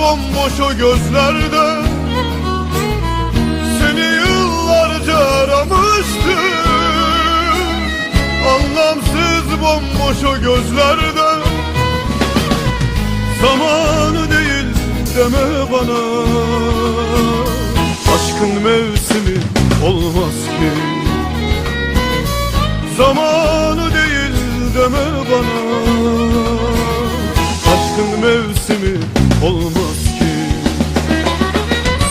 bomboş o gözlerde. Seni yıllarca aramıştım. Anlamsız bomboş o gözlerde. Zamanı değil deme bana. Aşkın mevsimi olmaz ki. Zamanı değil deme bana Aşkın mevsimi olmaz ki.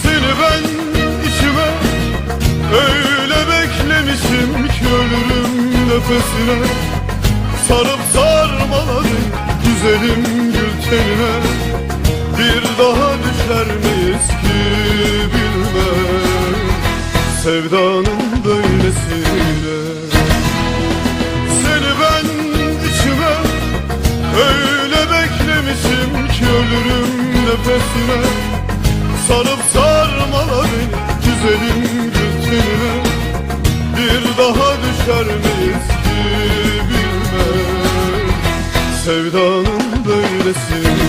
Seni ben içime öyle beklemişim ki ölürüm nefesine. Sarıp sarmaladın güzelim gül tenine Bir daha düşer miyiz ki bilmem. Sevdanın böylesine beklemişim ki ölürüm nefesine Sarıp sarmaladın güzelim gül tenine Bir daha düşer miyiz ki bilmem. Sevdanın böylesine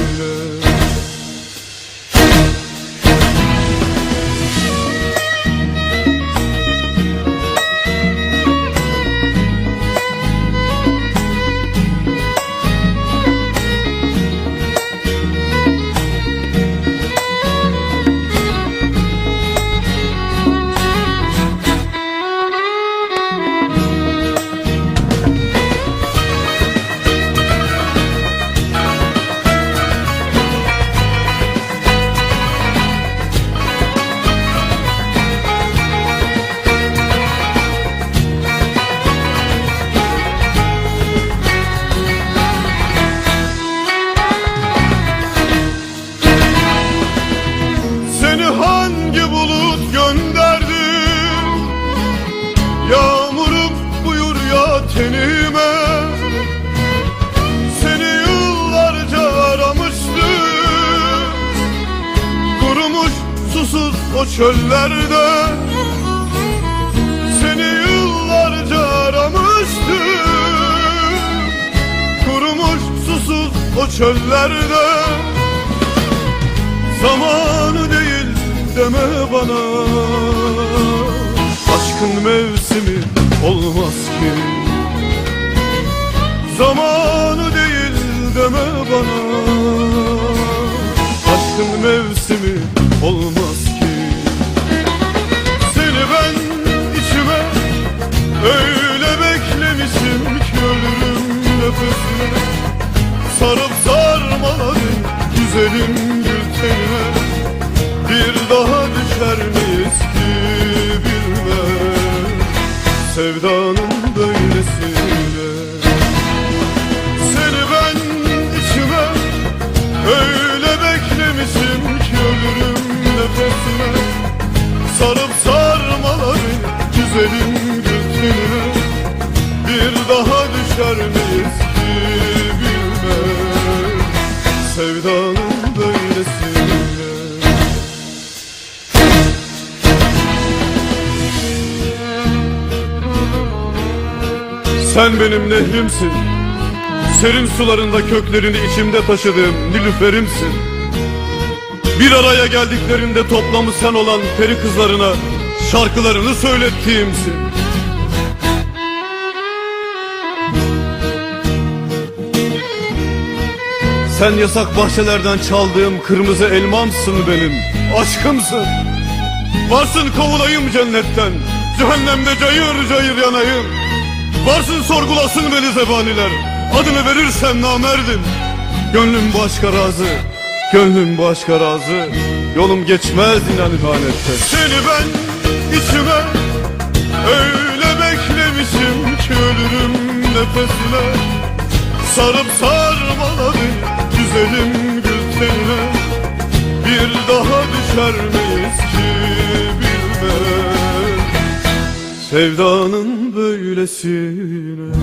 çöllerde Seni yıllarca aramıştım Kurumuş susuz o çöllerde Zamanı değil deme bana. Aşkın mevsimi olmaz ki. Zamanı değil deme bana Sarıp sarmaladın güzelim gül Bir daha düşer miyiz ki bilmem Sevdanın böylesine Seni ben içime öyle beklemişim ki ölürüm nefesine. Sarıp sarmaladın güzelim gül Bir daha düşer miyiz Sevdanın böylesine Sen benim nehrimsin. Serin sularında köklerini içimde taşıdığım nilüferimsin. Bir araya geldiklerinde toplamı sen olan peri kızlarına Şarkılarını söylettiğimsin Sen yasak bahçelerden çaldığım kırmızı elmamsın benim Aşkımsın. Varsın kovulayım cennetten Cehennemde cayır cayır yanayım. Varsın sorgulasın beni zebaniler Adını verirsem namerdim. Gönlüm başka razı Gönlüm başka razı. Yolum geçmez inan ihanette Seni ben içime Öyle beklemişim ki ölürüm nefesine. Sarıp sarmaladın güzelim gül tenine Bir daha düşer miyiz ki bilmem. Sevdanın böylesine